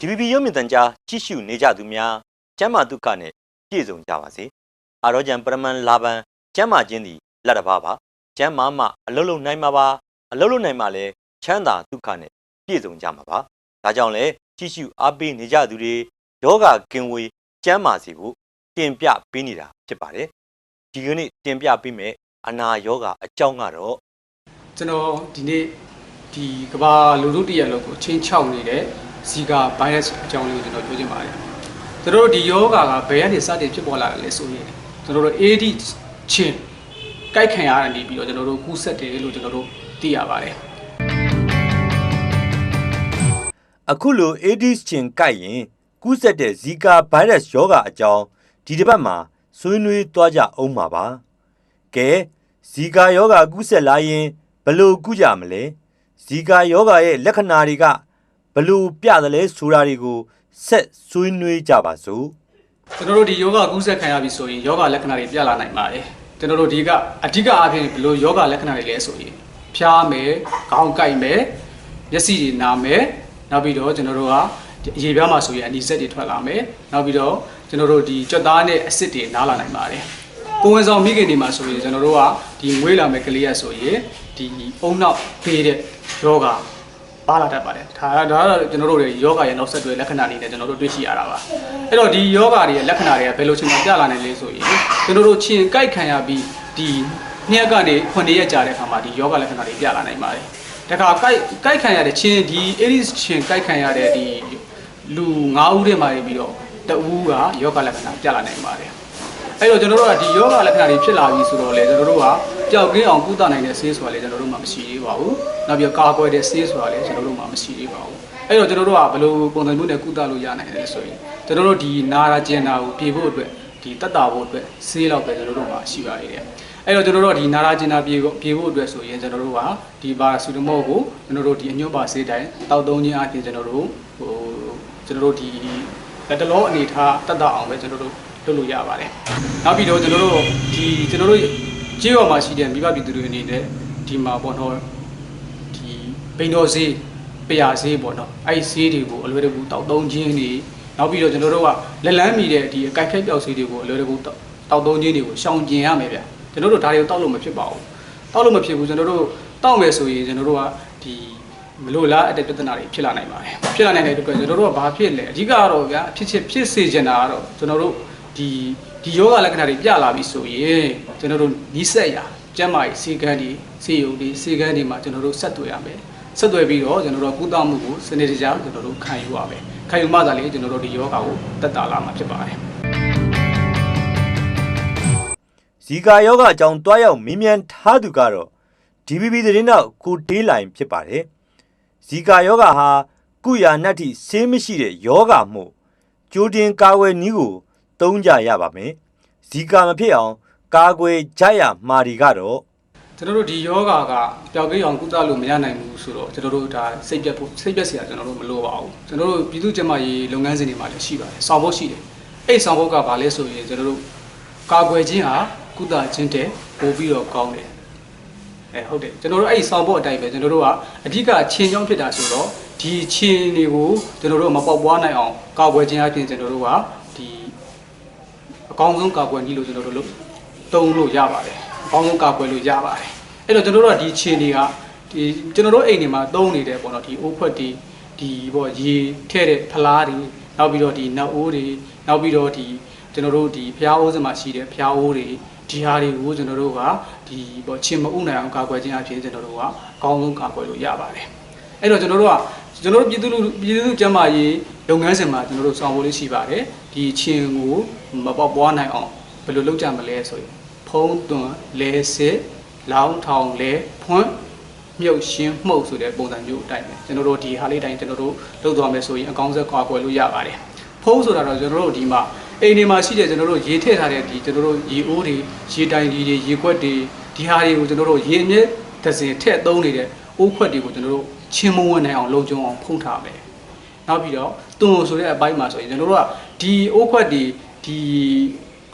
DVB ရုပ်မြင်သံကြားကြည့်ရှုနေကြသူများကျမ်းမာဒုက္ခနဲ့ပြည့်စုံကြပါစေအာရောဂျန်ပရမန်လာဘန်ကျမ်းမာခြင်းသည်လက်တစ်ပါးပါကျမ်းမာမှအလုံးလုံးနိုင်မှာပါအလုံးလုံးနိုင်မှလည်းချမ်းသာဒုက္ခနဲ့ပြည့်စုံကြမှာပါဒါကြောင့်လဲကြည့်ရှုအားပေးနေကြသူတွေယောဂကင်ဝေးကျမ်းမာစေဖို့တင်ပြပေးနေတာဖြစ်ပါတယ်ဒီကနေ့တင်ပြပေးမယ်အနာယောဂအကြောင်းကတော့ကျွန်တော်ဒီနေ့ဒီကဘာလူထုတရက်လောက်ကိုချင်းချောက်နေတဲ့ ဇီကာဗိုင်းရပ်စ်အကြောင်းလေးကိုကျွန်တော်ပြောချင်ပါတယ်။ကျွန်တော်တို့ဒီယောဂါကဘယ်ကနေစတင်ဖြစ်ပေါ်လာတယ်လဲဆိုရင်ကျွန်တော်တို့ AD ချင်းကြိုက်ခံရတာနေပြီးတော့ကျွန်တော်တို့ကူးဆက်တယ်လို့ကျွန်တော်တို့သိရပါတယ်အခုလို AIDS ချင်ကိုက်ရင်ကူးစက်တဲ့ဇီကာဗိုင်းရပ်စ်ယောဂအကြောင်းဒီတစ်ပတ်မှာဆွေးနွေးသွားကြအောင်ပါပါ။ကဲဇီကာယောဂကူးစက်လာရင်ဘယ်လို့ကုကြမလဲ။ဇီကာယောဂရဲ့လက္ခဏာတွေကဘယ် လို့ပြတယ်လဲဆိုတာတွေကိုဆက်ဆွေးနွေးကြပါစို့။ကျွန်တော်တို့ဒီယောဂကူးဆက်ခံရပြီဆိုရင်ယောဂလက္ခဏာတွေပြလာနိုင်ပါတယ်။ကျွန်တော်တို့ဒီကအဓိကအားဖြင့်ဘယ်လိုယောဂလက္ခဏာတွေလဲဆိုရင်ဖျားမယ်၊ခေါင်းကိုက်မယ်၊မျက်စိတွေနာမယ်၊နောက်ပြီးတော့ကျွန်တော်တို့ကအရေပြားမှာဆိုရင်အနီစက်တွေထွက်လာမယ်။နောက်ပြီးတော့ကျွန်တော်တို့ဒီကြွက်သားနဲ့အစစ်တွေနားလာနိုင်ပါတယ်။ကိုယ်ဝန်ဆောင်မိခင်တွေမှာဆိုရင်ကျွန်တော်တို့ကဒီငွေးလာမဲ့ကလေးရဆိုရင်ဒီအုံနောက်ဖေးတဲ့ယောဂ ပါလာတတ်ပါတယ်ဒါဒါကတော့ကျွန်တော်တို့ရဲ့ယောဂရဲ့နောက်ဆက်တွဲလက္ခဏာတွေနဲ့ကျွန်တော်တို့တွေ့ရှိရတာပါအဲ့တော့ဒီယောဂတွေရဲ့လက္ခဏာတွေကဘယ်လိုချိန်မှာပြလာနိုင်လဲဆိုရင်ကျွန်တော်တို့ခြင်ကြိုက်ခံရပြီးဒီနှစ်ရက်ကနေ9ရက်ကြာတဲ့အခါမှာဒီယောဂလက္ခဏာတွေပြလာနိုင်ပါတယ်တခါကြိုက်ကြိုက်ခံရတဲ့ခြင်ဒီ Aries ခြင်ကြိုက်ခံရတဲ့ဒီလူ9ဦးထဲမှာနေပြီးတော့တဦးကယောဂလက္ခဏာပြလာနိုင်ပါတယ် အဲ့တော့ကျွန်တော်တို့ကဒီယောဂလက္ခဏာတွေဖြစ်လာပြီဆိုတော့လေကျွန်တော်တို့ကပျောက်ကင်းအောင်ကုသနိုင်တဲ့ဆေးဆိုတာလေကျွန်တော်တို့မှမရှိသေးပါဘူး။နောက်ပြီးတော့ကာကွယ်တဲ့ဆေးဆိုတာလေကျွန်တော်တို့မှမရှိသေးပါဘူး။အဲ့တော့ကျွန်တော်တို့ကဘယ်လိုပုံစံမျိုးနဲ့ကုသလို့ရနိုင်လဲဆိုရင်ကျွန်တော်တို့ဒီနာရာကျင်နာကိုပြေဖို့အတွက်ဒီတက်တာဖို့အတွက်ဆေးလောက်ပဲကျွန်တော်တို့မှရှိပါသေးတယ်။အဲ့တော့ကျွန်တော်တို့ကဒီနာရာကျင်နာပြေဖို့ပြေဖို့အတွက်ဆိုရင်ကျွန်တော်တို့ကဒီပါဆူတမောကိုကျွန်တော်တို့ဒီအညွန့်ပါဆေးတိုင်းတောက်သုံးခြင်းအပြင်ကျွန်တော်တို့ဟိုကျွန်တော်တို့ဒီလက်တလုံးအနေထားတက်တာအောင်ပဲကျွန်တော်တို့ လုပ်လို့ရပါတယ်။နောက်ပြီးတော့ကျွန်တော်တို့ဒီကျွန်တော်တို့ကြေးရွာမှာရှိတဲ့မိဘပြည်သူတွေအနေနဲ့ဒီမှာပေါ့နော်ဒီဘိန်တော်ဈေးပရာဈေးပေါ့နော်အဲ့ဒီဈေးတွေကိုအလွယ်တကူတောက်သုံးခြင်းတွေနောက်ပြီးတော့ကျွန်တော်တို့ကလက်လန်းမီတဲ့ဒီအကိုက်ခိုက်ပြောက်ဈေးတွေကိုအလွယ်တကူတောက်တောက်သုံးခြင်းတွေကိုရှောင်ကျင်ရမယ်ဗျ။ကျွန်တော်တို့ဒါတွေကိုတောက်လို့မဖြစ်ပါဘူး။တောက်လို့မဖြစ်ဘူးကျွန်တော်တို့တောက်မယ်ဆိုရင်ကျွန်တော်တို့ကဒီမလို့လားအတဲ့ပြဿနာတွေဖြစ်လာနိုင်ပါတယ်။ဖြစ်လာနိုင်တဲ့အတွက်ကျွန်တော်တို့ကဘာဖြစ်လဲအဓိကကတော့ဗျာဖြစ်ဖြစ်ဖြစ်စေချင်တာကတော့ကျွန်တော်တို့ ဒီဒီယောဂလက္ခဏာတွေပြလာပြီဆိုရင်ကျွန်တော်တို့နီးစက်ရကျန်းမာရေးစေကန်းတွေစေယုံတွေစေကန်းတွေမှာကျွန်တော်တို့ဆက်သွယ်ရမယ်ဆက်သွယ်ပြီးတော့ကျွန်တော်တို့ကုသမှုကိုစနစ်တကျကျွန်တော်တို့ခံယူရမယ်ခံယူမှသာလေကျွန်တော်တို့ဒီယောဂကိုတက်တာလာမှာဖြစ်ပါတယ်ဇီကာယောဂအကြောင်းတွားရောက်မင်းမြန်ထားသူကတော့ DVB သတင်းတော့ကိုတေးလိုင်ဖြစ်ပါတယ်ဇီကာယောဂဟာကုယာနတ်တိဆေးမရှိတဲ့ယောဂမှုကြိုတင်ကာဝယ်နည်းကို သုံးကြရပါမယ်ဇီကာမဖြစ်အောင်ကာကွယ်ကြရမှာဒီကတော့ကျွန်တော်တို့ဒီယောဂကပျောက်ကင်းအောင်ကုသလို့မရနိုင်ဘူးဆိုတော့ကျွန်တော်တို့ဒါစိတ်ပြတ်ဖို့စိတ်ပြတ်စရာကျွန်တော်တို့မလိုပါဘူးကျွန်တော်တို့ပြည်သူ့ကျန်းမာရေးလုပ်ငန်းစဉ်တွေမှာလည်းရှိပါတယ်ဆောင်ဖို့ရှိတယ်အဲ့ဆောင်ဖို့ကဘာလဲဆိုရင်ကျွန်တော်တို့ကာကွယ်ခြင်းဟာကုသခြင်းတဲ့ပို့ပြီးတော့ကောင်းတယ်အဲဟုတ်တယ်ကျွန်တော်တို့အဲ့ဒီဆောင်ဖို့အတိုင်းပဲကျွန်တော်တို့ကအဓိကချင်းကြောင်းဖြစ်တာဆိုတော့ဒီချင်းတွေကိုကျွန်တော်တို့မပေါက်ပွားနိုင်အောင်ကာကွယ်ခြင်းအပြင်ကျွန်တော်တို့ကဒီ အကောင်းဆုံးကာကွယ်နည်းလို့ကျွန်တော်တို့လုပ်တုံးလို့ရပါတယ်အကောင်းဆုံးကာကွယ်လို့ရပါတယ်အဲ့တော့ကျွန်တော်တို့ကဒီချင်းတွေကဒီကျွန်တော်တို့အိမ်တွေမှာသုံးနေတယ်ပေါ့နော်ဒီအိုးခွက်တွေဒီပေါ့ရေထဲ့တဲ့ဖလားတွေနောက်ပြီးတော့ဒီနတ်အိုးတွေနောက်ပြီးတော့ဒီကျွန်တော်တို့ဒီဖျားအိုးစမှာရှိတဲ့ဖျားအိုးတွေဒီဟာတွေကိုကျွန်တော်တို့ကဒီပေါ့ချင်းမဥနိုင်အောင်ကာကွယ်ခြင်းအပြင်ကျွန်တော်တို့ကအကောင်းဆုံးကာကွယ်လို့ရပါတယ်အဲ့တော့ကျွန်တော်တို့ကကျွန်တော်တို့ပြည်သူလူပြည်သူကျန်းမာရေးလုပ်ငန်းစဉ်မှာကျွန်တော်တို့ဆောင်ဖို့လေးရှိပါတယ် ဒီချင်းကိုမပေါက်ပွားနိုင်အောင်ဘယ်လိုလုပ်ကြမလဲဆိုရင်ဖုံးသွန်လဲစစ်လောင်းထောင်လဲဖွန်းမြုပ်ရှင်းမှုတ်ဆိုတဲ့ပုံစံမျိုးအတိုင်းပဲကျွန်တော်တို့ဒီဟာလေးတိုင်းကျွန်တော်တို့လုပ်သွားမယ်ဆိုရင်အကောင်းဆုံးကွာကွယ်လို့ရပါတယ်ဖုံးဆိုတာတော့ကျွန်တော်တို့ဒီမှာအိမ်တွေမှာရှိတဲ့ကျွန်တော်တို့ရေထည့်ထားတဲ့ဒီကျွန်တော်တို့ရေအိုးတွေရေတိုင်ကြီးတွေရေခွက်တွေဒီဟာတွေကိုကျွန်တော်တို့ရေအမြဲသစင်ထည့်သုံးနေတဲ့အိုးခွက်တွေကိုကျွန်တော်တို့ချင်းမဝင်နိုင်အောင်လုံခြုံအောင်ဖုံးထားမယ် နောက်ပြီးတော့တွန်ဆိုတဲ့အပိုင်းမှာဆိုရင်ကျွန်တော်တို့ကဒီအိုးခွက်တွေဒီ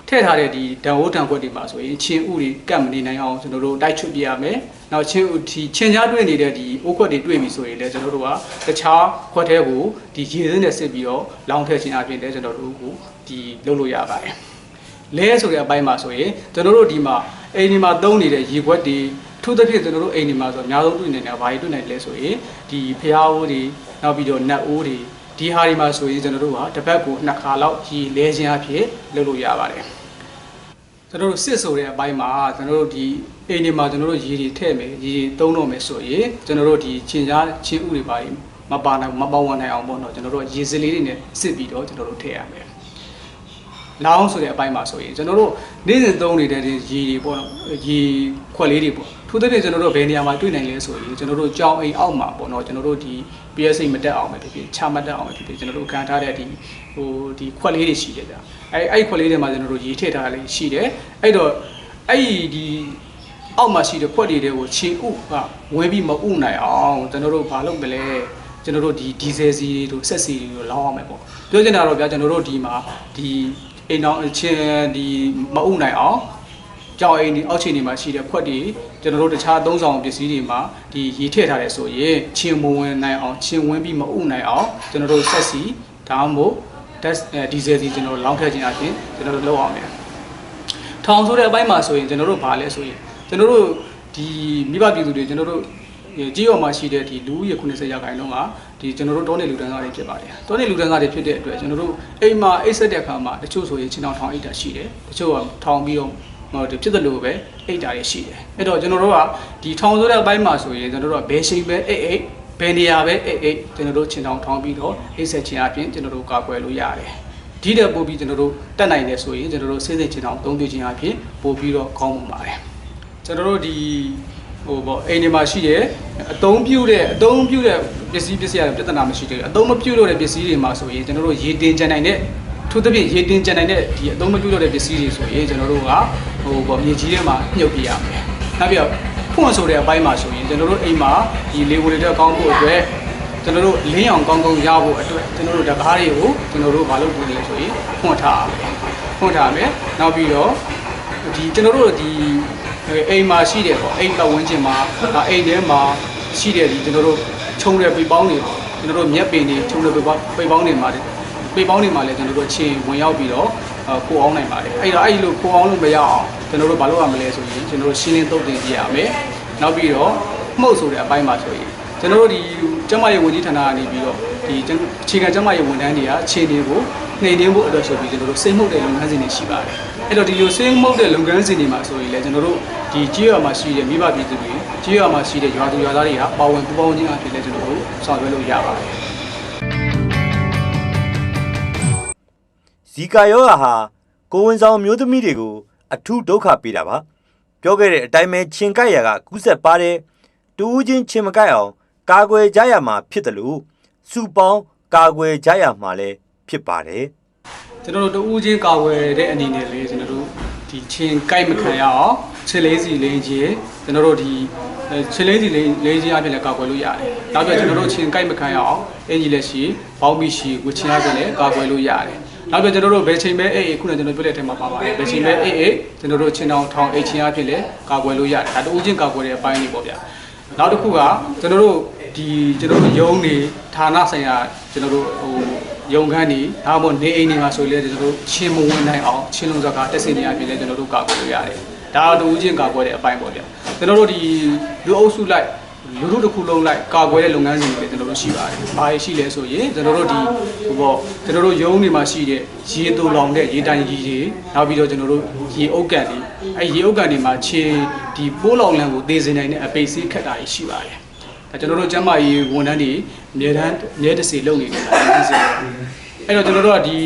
ထည့်ထားတဲ့ဒီဒံဝိုးတံခွက်တွေမှာဆိုရင်ချင်းဥတွေကတ်မနေနိုင်အောင်ကျွန်တော်တို့တိုက်ချွတ်ပြရမယ်။နောက်ချင်းဥဒီချင်းကြားတွေ့နေတဲ့ဒီအိုးခွက်တွေတွေ့ပြီဆိုရင်လည်းကျွန်တော်တို့ကတခြားခွက်ထဲကိုဒီရေစင်းနဲ့စစ်ပြီးတော့လောင်းထည့်ခြင်းအပြင်လည်းကျွန်တော်တို့ကိုဒီလုပ်လို့ရပါတယ်။လဲဆိုတဲ့အပိုင်းမှာဆိုရင်ကျွန်တော်တို့ဒီမှာအိမ်ဒီမှာသုံးနေတဲ့ရေခွက်တွေ ထူးသဖြင့်ကျွန်တော်တို့အိမ်ဒီမှာဆိုအများဆုံးတွေ့နေတာဘာတွေတွေ့နိုင်လဲဆိုရင်ဒီဖျားအိုးတွေနောက်ပြီးတော့နတ်အိုးတွေဒီဟာဒီမှာဆိုရင်ကျွန်တော်တို့ကတစ်ပတ်ကိုနှစ်ခါလောက်ရေလဲခြင်းအဖြစ်လုပ်လို့ရပါတယ်ကျွန်တော်တို့စစ်ဆိုတဲ့အပိုင်းမှာကျွန်တော်တို့ဒီအိမ်ဒီမှာကျွန်တော်တို့ရေတွေထည့်မယ်ရေတွေသုံးတော့မယ်ဆိုရင်ကျွန်တော်တို့ဒီချင်းကြားချင်းဥတွေပါမပါနိုင်မပေါဝင်နိုင်အောင်ပေါ့နော်ကျွန်တော်တို့ရေစလေးတွေနဲ့စစ်ပြီးတော့ကျွန်တော်တို့ထည့်ရမယ်လောင်းဆိုတဲ့အပိုင်းမှာဆိုရင်ကျွန်တော်တို့နေ့စဉ်သုံးနေတဲ့ဒီရေတွေပေါ့နော်ရေခွက်လေးတွေပေါ့ ထို့တဲ့ကျွန်တော်တို့ဘယ်နေရာမှာတွေ့နိုင်လဲဆိုရင်ကျွန်တော်တို့ကြောင်းအိမ်အောက်မှာပေါ့နော်ကျွန်တော်တို့ဒီ PSA မတက်အောင်ပဲဖြစ်ဖြစ်ချမတက်အောင်ပဲဖြစ်ဖြစ်ကျွန်တော်တို့ခံထားတဲ့ဒီဟိုဒီခွက်လေးတွေရှိတယ်ဗျအဲအဲ့ခွက်လေးတွေမှာကျွန်တော်တို့ရေထည့်ထားလေးရှိတယ်အဲ့တော့အဲ့ဒီအောက်မှာရှိတဲ့ခွက်တွေတွေကိုခြေဥကဝဲပြီးမဥနိုင်အောင်ကျွန်တော်တို့ဘာလုပ်မလဲကျွန်တော်တို့ဒီဒီဇယ်စီတွေတို့ဆက်စီတွေလောင်းအောင်မယ်ပေါ့ပြောချင်တာတော့ဗျာကျွန်တော်တို့ဒီမှာဒီအိမ်အောင်ချင်းဒီမဥနိုင်အောင် ကြောင်အိမ်ဒီအောက်ခြေနေမှာရှိတဲ့ခွက်တွေကျွန်တော်တို့တခြားသုံးဆောင်ပစ္စည်းတွေမှာဒီရေထည့်ထားတယ်ဆိုရင်ချင်းမဝင်နိုင်အောင်ချင်းဝင်ပြီးမဥနိုင်အောင်ကျွန်တော်တို့ဆက်စီဒါမှမဟုတ်ဓာတ်ဒီဇယ်စီကျွန်တော်တို့လောင်းထည့်ခြင်းအပြင်ကျွန်တော်တို့လုပ်အောင်မယ်ထောင်ဆိုတဲ့အပိုင်းမှာဆိုရင်ကျွန်တော်တို့ဘာလဲဆိုရင်ကျွန်တော်တို့ဒီမိဘပြည်သူတွေကျွန်တော်တို့ကြီးရော်မှာရှိတဲ့ဒီလူဦးရေ90ရာခိုင်နှုန်းကဒီကျွန်တော်တို့တောနေလူတန်းစားတွေဖြစ်ပါတယ်တောနေလူတန်းစားတွေဖြစ်တဲ့အတွက်ကျွန်တော်တို့အိမ်မှာအိတ်ဆက်တဲ့အခါမှာတချို့ဆိုရင်ချင်းအောင်ထောင်အိတ်တာရှိတယ်တချို့ကထောင်ပြီးတော့ဟို ဒီဖြစ်တယ်လို့ပဲအိတ်တာတွေရှိတယ်အဲ့တော့ကျွန်တော်တို့ကဒီထောင်ဆိုတဲ့အပိုင်းမှာဆိုရင်ကျွန်တော်တို့ကဘယ်ရှိပဲအိတ်အိတ်ဘယ်နေရာပဲအိတ်အိတ်ကျွန်တော်တို့ချင်းအောင်ထောင်ပြီးတော့အိတ်ဆက်ခြင်းအပြင်ကျွန်တော်တို့ကာကွယ်လို့ရတယ်ဒီတဲ့ပို့ပြီးကျွန်တော်တို့တက်နိုင်တယ်ဆိုရင်ကျွန်တော်တို့စိတ်စိတ်ချင်းအောင်သုံးပြခြင်းအပြင်ပို့ပြီးတော့ကောင်းမှာပါတယ်ကျွန်တော်တို့ဒီဟိုပေါ့အိမ်တွေမှာရှိတယ်အသုံးပြုတဲ့အသုံးပြုတဲ့ပစ္စည်းပစ္စည်းရပြဿနာမရှိသေးဘူးအသုံးမပြုလို့တဲ့ပစ္စည်းတွေမှာဆိုရင်ကျွန်တော်တို့ရေတင်ကြံနိုင်တဲ့ထို့သဖြင့်ရေတင်ကြံနိုင်တဲ့ဒီအသုံးမပြုလို့တဲ့ပစ္စည်းတွေဆိုရင်ကျွန်တော်တို့က ဟိုပေါ့မြေကြီးထဲမှာမြုပ်ပြရမယ်နောက်ပြီးတော့ဖွင့်ဆိုတဲ့အပိုင်းမှာဆိုရင်ကျွန်တော်တို့အိမ်မှာဒီလေဝင်တွေကောင်းဖို့အတွက်ကျွန်တော်တို့လင်းအောင်ကောင်းကောင်းရဖို့အတွက်ကျွန်တော်တို့တကားတွေကိုကျွန်တော်တို့မလုပ်ဘူးလေဆိုရင်ဖွင့်ထားရမယ်ဖွင့်ထားမယ်နောက်ပြီးတော့ဒီကျွန်တော်တို့ဒီအိမ်မှာရှိတယ်ပေါ့အိမ်ပတ်ဝန်းကျင်မှာဒါအိမ်ထဲမှာရှိတဲ့ဒီကျွန်တော်တို့ခြုံတဲ့ပေပေါင်းတွေပေါ့ကျွန်တော်တို့မျက်ပင်တွေခြုံတဲ့ပေပေါင်းပေပေါင်းတွေမှာပေပေါင်းတွေမှာလည်းကျွန်တော်တို့ချင်းဝင်ရောက်ပြီးတော့ ကိုအောင်နိုင်ပါတယ်အဲ့တော့အဲ့လိုကိုအောင်လို့မရအောင်ကျွန်တော်တို့ဘာလုပ်ရမလဲဆိုရင်ကျွန်တော်တို့ရှင်းလင်းသုတ်တင်ပြရမယ်နောက်ပြီးတော့မှုတ်ဆိုတဲ့အပိုင်းမှာဆိုရင်ကျွန်တော်တို့ဒီကျမရဲ့ဝန်ကြီးဌာနကနေပြီးတော့ဒီအခြေခံကျမရဲ့ဝန်ထမ်းတွေကခြေတွေကိုနှိမ်နှင်းဖို့အတွက်ဆိုပြီးကျွန်တော်တို့စိတ်မှုတ်တဲ့လုပ်ငန်းစဉ်တွေရှိပါတယ်အဲ့တော့ဒီလိုစိတ်မှုတ်တဲ့လုပ်ငန်းစဉ်တွေမှာဆိုရင်လည်းကျွန်တော်တို့ဒီကြေးရွာမှာရှိတဲ့မိဘပြည်သူတွေကြေးရွာမှာရှိတဲ့ရွာသူရွာသားတွေကပါဝင်ပူးပေါင်းခြင်းအဖြစ်လည်းကျွန်တော်တို့ဆောင်ရွက်လို့ရပါတယ် ဇီကာယောဂါဟာကိုယ်ဝန်ဆောင်မျိုးသမီးတွေကိုအထူးဒုက္ခပေးတာပါပြောခဲ့တဲ့အတိုင်းပဲခြင်ကိုက်ရာကကူးဆက်ပါတယ်တူးချင်းခြင်မကိုက်အောင် ကာကွယ်ကြရမှာဖြစ်တယ်လို့စူပေါင်းကာကွယ်ကြရမှာလည်းဖြစ်ပါတယ်ကျွန်တော်တို့တူးချင်းကာဝယ်တဲ့အနေနဲ့လေကျွန်တော်တို့ဒီချင်းကိုက်မခံရအောင်ခြေလေးစီလေးချင်းကျွန်တော်တို့ဒီခြေလေးစီလေးလေးချင်းအပြင်လည်းကာကွယ်လို့ရတယ်။နောက်ပြီးကျွန်တော်တို့ချင်းကိုက်မခံရအောင်အင်ဂျီလက်ရှိဘောင်းမီရှိဝချင်းအပြင်လည်းကာကွယ်လို့ရတယ်။ နောက်ပြီးကျွန်တော်တို့ဘယ်ချိန်ပဲအေးအေးခုနကကျွန်တော်ပြောတဲ့အထက်မှာပါပါတယ်။ဘယ်ချိန်ပဲအေးအေးကျွန်တော်တို့ချင်းတောင်ထောင်အိတ်ချင်းအပြင်လည်းကာကွယ်လို့ရတယ်။ဒါတူးချင်းကာကွယ်တဲ့အပိုင်းလေးပေါ့ဗျာ။နောက်တစ်ခုကကျွန်တော်တို့ဒီကျွန်တော်တို့ယုံနေဌာနဆိုင်ရာကျွန်တော်တို့ဟိုယုံခန်းနေဒါမှမဟုတ်နေအိမ်တွေမှာဆိုရင်လည်းကျွန်တော်တို့ချင်းမဝင်နိုင်အောင်ချင်းလုံးစကားတက်စင်နေရပြင်လည်းကျွန်တော်တို့ကာကွယ်လို့ရတယ်။ဒါတူးချင်းကာကွယ်တဲ့အပိုင်းပေါ့ဗျာ။ကျွန်တော်တို့ဒီလူအုပ်စုလိုက် လူတို့တစ်ခုလုံးလိုက်ကာကွယ်တဲ့လုပ်ငန်းစဉ်တွေလည်းကျွန်တော်တို့ရှိပါတယ်။ဘာရှိလဲဆိုရင်ကျွန်တော်တို့ဒီဟိုပေါ့ကျွန်တော်တို့ယုံနေမှာရှိတဲ့ရေတူလောင်တဲ့ရေတိုင်ကြီးတွေနောက်ပြီးတော့ကျွန်တော်တို့ရေအုပ်ကန်တွေအဲရေအုပ်ကန်တွေမှာခြေဒီပိုးလောင်လံကိုသေစေနိုင်တဲ့အပိတ်ဆေးခတ်တာရှိပါတယ်။အဲကျွန်တော်တို့ကျန်းမာရေးဝန်ထမ်းတွေအများတန်းအများတစ်စီလုပ်နေကြတာဒီစီ အဲ့တော့ကျွန်တော်တို့ကဒီ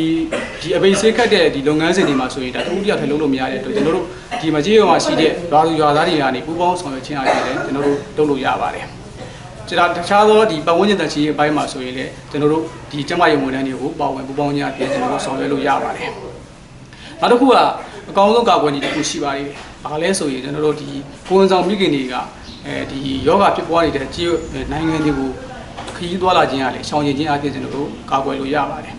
ဒီအပိတ်ဆေးခတ်တဲ့ဒီလုပ်ငန်းစဉ်တွေမှာဆိုရင်ဒါတူတယောက်ထဲလုပ်လို့မရတဲ့အတွက်ကျွန်တော်တို့ဒီမကြီးရွာမှာရှိတဲ့ရွာသူရွာသားတွေကနေပူးပေါင်းဆောင်ရွက်ခြင်းအားဖြင့်လည်းကျွန်တော်တို့လုပ်လို့ရပါတယ်။ကျွန်တော်တခြားသောဒီပတ်ဝန်းကျင်တန်ချီရဲ့အပိုင်းမှာဆိုရင်လည်းကျွန်တော်တို့ဒီကျန်းမာရေးဝန်ထမ်းတွေကိုပါဝင်ပူးပေါင်းခြင်းအားဖြင့်ကျွန်တော်တို့ဆောင်ရွက်လို့ရပါတယ်။နောက်တစ်ခုကအကောင်းဆုံးကာကွယ်နည်းတစ်ခုရှိပါသေးတယ်။ဘာလဲဆိုရင်ကျွန်တော်တို့ဒီကိုယ်ဝန်ဆောင်မိခင်တွေကအဲဒီယောဂဖြစ်ပွားနေတဲ့ကြီးနိုင်ငံတွေကိုခရီးသွားလာခြင်းအားလည်းရှောင်ကျဉ်ခြင်းအားဖြင့်ကျွန်တော်တို့ကာကွယ်လို့ရပါတယ်။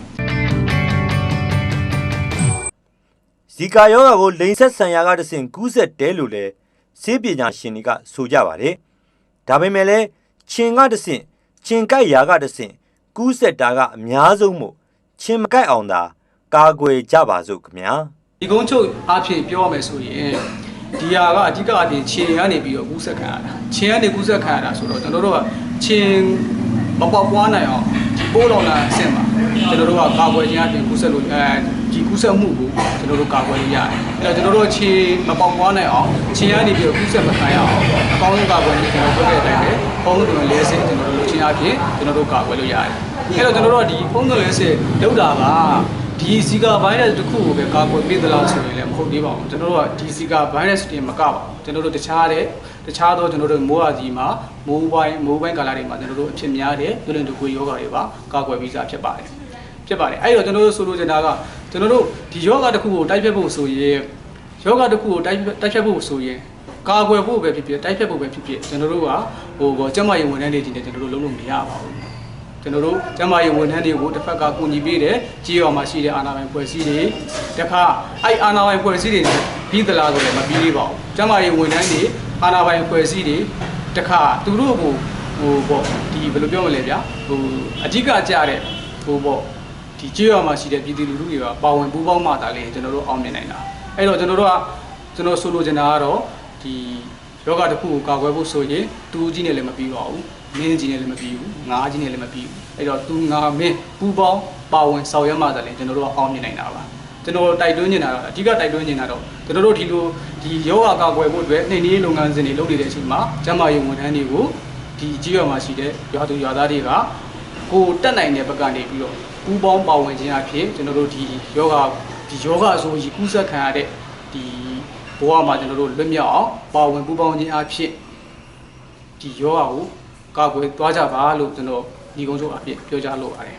ဇီကာယောဂါကိုလိန်ဆက်ဆံရာကတဆင့်ကူးစက်တယ်လို့လည်းဆေးပညာရှင်တွေကဆိုကြပါတယ်။ဒါပေမဲ့လည်းခြင်ကတဆင့်ခြင်ကိုက်ရာကတဆင့်ကူးစက်တာကအများဆုံးမို့ခြင်မကိုက်အောင်သာကာကွယ်ကြပါစို့ခင်ဗျာ။ဒီကုန်းချုပ်အဖြစ်ပြောရမယ်ဆိုရင်ဒီဟာကအဓိကအပြင်ခြေကနေပြီးတော့ကူးဆက်ခံရတာခြေကနေကူးဆက်ခံရတာဆိုတော့ကျွန်တော်တို့ကခြေမပေါက်ပွားနိုင်အောင်ဒီ ပိုးလောင်လာအဆင့်မှာကျွန်တော်တို့ကကာကွယ်ခြင်းအပြင်ကူးဆက်လို့အဲဒီကူးဆက်မှုကိုကျွန်တော်တို့ကာကွယ်လို့ရတယ်အဲ့တော့ကျွန်တော်တို့ခြေမပေါက်ပွားနိုင်အောင်ခြေကနေပြီးတော့ကူးဆက်မခံရအောင်အကောင်းဆုံးကာကွယ်ခြင်းကျွန်တော်တို့ပြောတဲ့အတိုင်းပဲဖုန်းသွင်းလဲစင်ကျွန်တော်တို့လုပ်ခြင်းအပြင်ကျွန်တော်တို့ကာကွယ်လို့ရတယ်အဲ့တော့ကျွန်တော်တို့ကဒီဖုန်းသွင်းလဲစင်လောက်တာက ဒီဇီကာဗိုင်းရပ်စ်တစ်ခုကိုပဲကာကွယ်ပေးသလားဆိုရင်လည်းမဟုတ်သေးပါဘူးကျွန်တော်တို့ကဒီဇီကာဗိုင်းရပ်စ်တွေမကပါဘူးကျွန်တော်တို့တခြားတဲ့တခြားသောကျွန်တော်တို့မိုးရာကြီးမှာမိုးပိုင်းမိုးပိုင်းကာလတွေမှာကျွန်တော်တို့အဖြစ်များတဲ့ဒုလင်တူကိုယောဂါတွေပါကာကွယ်ပြီးသားဖြစ်ပါတယ်ဖြစ်ပါတယ်အဲ့တော့ကျွန်တော်တို့ဆိုလိုချင်တာကကျွန်တော်တို့ဒီယောဂါတစ်ခုကိုတိုက်ဖြတ်ဖို့ဆိုရင်ယောဂါတစ်ခုကိုတိုက်တိုက်ဖြတ်ဖို့ဆိုရင်ကာကွယ်ဖို့ပဲဖြစ်ဖြစ်တိုက်ဖြတ်ဖို့ပဲဖြစ်ဖြစ်ကျွန်တော်တို့ကဟိုဘောကျန်းမာရေးဝန်ထမ်းတွေကြီးနဲ့ကျွန်တော်တို့လုံးလုံးမရပါဘူး ကျွန်တော်တို့ကျန်းမာရေးဝန်ထမ်းတွေကိုတစ်ဖက်ကကူညီပေးတယ်ကြေးရော်မှာရှိတဲ့အာဏာပိုင်ဖွဲ့စည်းတွေတစ်ခါအဲ့အာဏာပိုင်ဖွဲ့စည်းတွေနဲ့ပြီးသလားဆိုလည်းမပြီးသေးပါဘူးကျန်းမာရေးဝန်ထမ်းတွေအာဏာပိုင်ဖွဲ့စည်းတွေတစ်ခါသူတို့ကိုဟိုပေါ့ဒီဘယ်လိုပြောမလဲဗျာဟိုအဓိကကြတဲ့ဟိုပေါ့ဒီကြေးရော်မှာရှိတဲ့ပြည်သူလူထုတွေကပါဝင်ပူးပေါင်းမှသာလေကျွန်တော်တို့အောင်မြင်နိုင်တာအဲ့တော့ကျွန်တော်တို့ကကျွန်တော်ဆိုလိုချင်တာကတော့ဒီယောဂတစ်ခုကိုကာကွယ်ဖို့ဆိုရင်တူကြီးနဲ့လည်းမပြီးပါဘူး မင်းကြီးနဲ့လည်းမပြီးဘူးငါးကြီးနဲ့လည်းမပြီးဘူးအဲ့တော့သူငါမင်းပူပေါင်းပါဝင်ဆောင်ရွက်မှသာလေကျွန်တော်တို့ကအောင်မြင်နိုင်တာပါကျွန်တော်တိုက်တွန်းနေတာတော့အဓိကတိုက်တွန်းနေတာတော့ကျွန်တော်တို့ဒီလိုဒီယောဂကာကွယ်ဖို့အတွက်နှိမ်နည်းလုပ်ငန်းစဉ်တွေလုပ်နေတဲ့အချိန်မှာကျန်းမာရေးဝန်ထမ်းတွေကိုဒီကြီးရွာမှာရှိတဲ့ရွာသူရွာသားတွေကကိုတက်နိုင်တဲ့ဘက်ကနေပြီးတော့ပူပေါင်းပါဝင်ခြင်းအဖြစ်ကျွန်တော်တို့ဒီယောဂဒီယောဂအဆိုကြီးကူးစက်ခံရတဲ့ဒီဘဝမှာကျွန်တော်တို့လွတ်မြောက်အောင်ပါဝင်ပူပေါင်းခြင်းအဖြစ်ဒီယောဂကို ကာကွယ်သွားကြပါလို့ကျွန်တော်ဒီကုန်းချုပ်အဖြစ်ပြောကြားလိုပါတယ်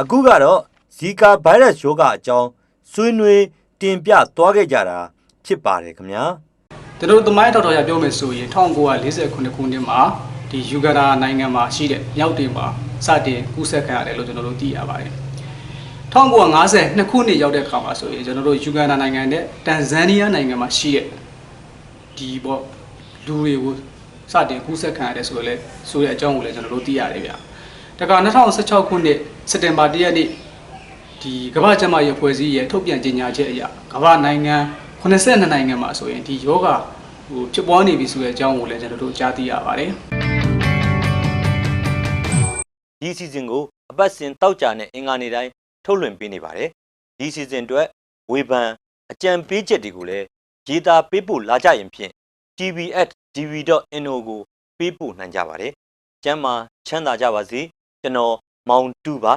အခုကတော့ဇီကာဗိုင်းရပ်စ်ရောဂါအကြောင်းဆွေးနွေးတင်ပြသွားခဲ့ကြတာဖြစ်ပါတယ်ခင်ဗျာကျွန်တော်တို့သမိုင်းထောက်ထောက်ရပြောမယ်ဆိုရင်1948ခုနှစ်မှာဒီယူဂန္ဓာနိုင်ငံမှာရှိတဲ့မြောက်တင်မှာစတင်ကူးစက်ခံရတယ်လို့ကျွန်တော်တို့သိရပါတယ်1952ခုနှစ်ရောက်တဲ့အခါမှာဆိုရင်ကျွန်တော်တို့ယူဂန္ဓာနိုင်ငံနဲ့တန်ဇန်နီးယားနိုင်ငံမှာရှိတဲ့ဒီပေါ့လူတွေကို စတင်ကူးစက်ခံရတယ်ဆိုတော့လေဆိုတဲ့အကြောင်းကိုလည်းကျွန်တော်တို့သိရတယ်ဗျာ။ဒါက2016ခုနှစ်စက်တင်ဘာ1ရက်နေ့ဒီကမ္ဘာ့ကျန်းမာရေးအဖွဲ့အစည်းရဲ့ထုတ်ပြန်ကြေညာချက်အရကမ္ဘာနိုင်ငံ82နိုင်ငံမှာဆိုရင်ဒီယောဂဟိုဖြစ်ပွားနေပြီဆိုတဲ့အကြောင်းကိုလည်းကျွန်တော်တို့ကြားသိရပါတယ်။ဒီစီဇန်ကိုအပတ်စဉ်တောက်ကြနဲ့အင်္ဂါနေ့တိုင်းထုတ်လွှင့်ပေးနေပါတယ်ဒီစီဇန်အတွက်ဝေဖန်အကြံပေးချက်တွေကိုလည်းရေးသားပေးပို့လာကြရင်ဖြင့် tv@dv.no ကိုပေးပို့နိုင်ကြပါတယ်ကျမ်းမာချမ်းသာကြပါစေကျွန်တော်မောင်တူပါ